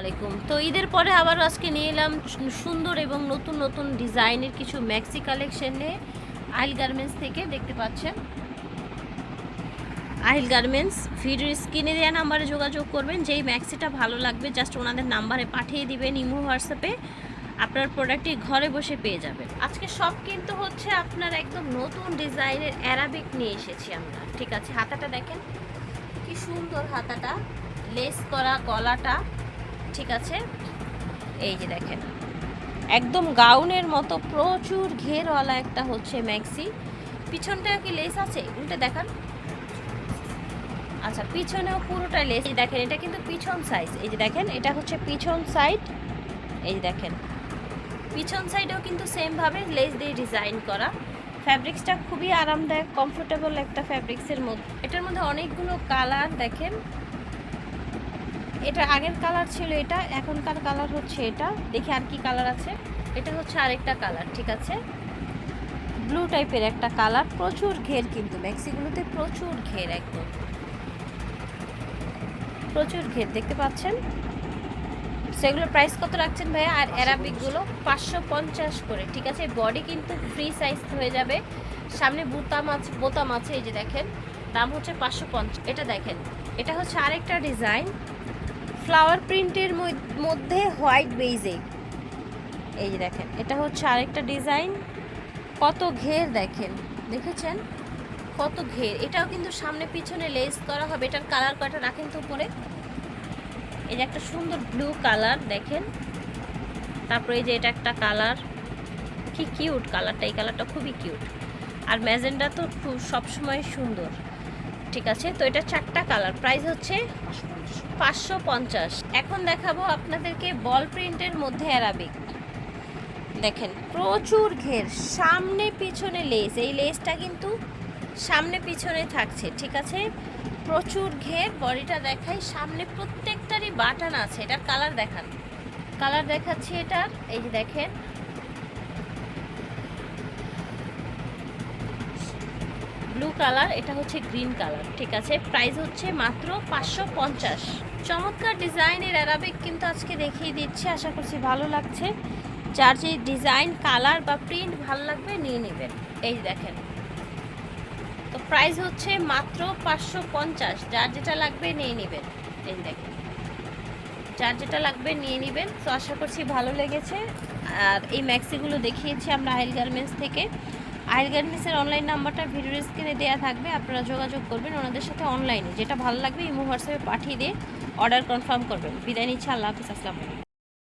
আলাইকুম। তো ঈদের পরে আবার আজকে নিয়ে এলাম সুন্দর এবং নতুন নতুন ডিজাইনের কিছু ম্যাক্সি কালেকশন আইল গার্মেন্টস থেকে দেখতে পাচ্ছেন। আহিল গার্মেন্টস ভিডিওর স্ক্রিনে দেওয়া নাম্বারে যোগাযোগ করবেন, যেই ম্যাক্সিটা ভালো লাগবে জাস্ট ওনাদের নাম্বারে পাঠিয়ে দিবেন ইমো, হোয়াটসঅ্যাপে আপনার প্রোডাক্টটি ঘরে বসে পেয়ে যাবেন। আজকে সব কিন্তু হচ্ছে আপনার একদম নতুন ডিজাইনের অ্যারাবিক নিয়ে এসেছি আমরা। ঠিক আছে, হাতাটা দেখেন, কি সুন্দর হাতাটা। লেস করা, গলাটা। ঠিক আছে? এই যে দেখেন। একদম গাউনের মতো প্রচুর ঘেরওয়ালা একটা হচ্ছে ম্যাক্সি। পিছনটা কি লেস আছে? উল্টে দেখান। আচ্ছা পিছনেও পুরোটা লেস দেখেন, এটা কিন্তু পিছন সাইজ এই যে দেখেন, এটা হচ্ছে পিছন সাইড এই যে দেখেন। পিছন সাইডেও কিন্তু সেমভাবে লেস দিয়ে ডিজাইন করা। ফ্যাব্রিক্সটা খুবই আরামদায়ক কমফোর্টেবল একটা ফ্যাব্রিক্সের মধ্যে। এটার মধ্যে অনেকগুলো কালার দেখেন। এটা আগের কালার ছিল এটা এখনকার কালার হচ্ছে এটা। দেখি আর কি কালার আছে। এটা হচ্ছে আরেকটা কালার ঠিক আছে? ব্লু টাইপের একটা কালার। প্রচুর ঘের কিন্তু ম্যাক্সিগুলোতে প্রচুর ঘের একদম। প্রচুর ঘের দেখতে পাচ্ছেন? সেগুলোর প্রাইস কত রাখছেন ভাইয়া? আর অ্যারাবিকগুলো পাঁচশো পঞ্চাশ করে ঠিক আছে? বডি কিন্তু ফ্রি সাইজ হয়ে যাবে। সামনে বোতাম আছে বোতাম আছে এই যে দেখেন। দাম হচ্ছে পাঁচশো পঞ্চাশ এটা দেখেন। এটা হচ্ছে আরেকটা ডিজাইন ফ্লাওয়ার প্রিন্টের মধ্যে হোয়াইট বেইজে। এই যে দেখেন, এটা হচ্ছে আরেকটা ডিজাইন। কত ঘের দেখেন, দেখেছেন? কত ঘের। এটাও কিন্তু সামনে পিছনে লেস করা হবে, এটার কালার কয়টা রাখেন তো উপরে? এই যে একটা সুন্দর ব্লু কালার, দেখেন? তারপরে এই যে এটা একটা কালার। কি কিউট কালারটা, এই কালারটা খুবই কিউট। আর ম্যাজেন্ডা তো সবসময় সুন্দর। ঠিক আছে? তো এটা চারটা কালার প্রাইস হচ্ছে পাঁচশো পঞ্চাশ। এখন দেখাবো আপনাদেরকে বল প্রিন্টের মধ্যে অ্যারাবিক দেখেন, প্রচুর ঘের, সামনে পিছনে লেস এই লেসটা কিন্তু সামনে পিছনে থাকছে, ঠিক আছে? প্রচুর ঘের, বডিটা দেখাই, সামনে প্রত্যেকটারই বাটন আছে। এটার কালার দেখান। কালার দেখাচ্ছি এটার, এই যে দেখেন ব্লু কালার, এটা হচ্ছে গ্রিন কালার, ঠিক আছে? প্রাইস হচ্ছে মাত্র পাঁচশো পঞ্চাশ। চমৎকার ডিজাইনের অ্যারাবিক কিন্তু আজকে দেখিয়ে দিচ্ছি, আশা করছি ভালো লাগছে। যার যে ডিজাইন, কালার বা প্রিন্ট ভালো লাগবে নিয়ে নেবেন। এই দেখেন। তো প্রাইস হচ্ছে মাত্র পাঁচশো পঞ্চাশ, যার যেটা লাগবে নিয়ে নেবেন। এই দেখেন। যার যেটা লাগবে নিয়ে নেবেন। তো আশা করছি ভালো লেগেছে। আর এই ম্যাক্সিগুলো দেখিয়েছি আমরা আইল গার্মেন্টস থেকে। আইল গার্নিসের অনলাইন নাম্বারটা ভিডিও স্ক্রিনে দেওয়া থাকবে, আপনারা যোগাযোগ করবেন ওনাদের সাথে অনলাইনে যেটা ভালো লাগবে, ইমো হোয়াটসঅ্যাপে পাঠিয়ে দিয়ে অর্ডার কনফার্ম করবেন। বিদায় নিচ্ছে, আল্লাহ হাফিজ, আসসালামু আলাইকুম।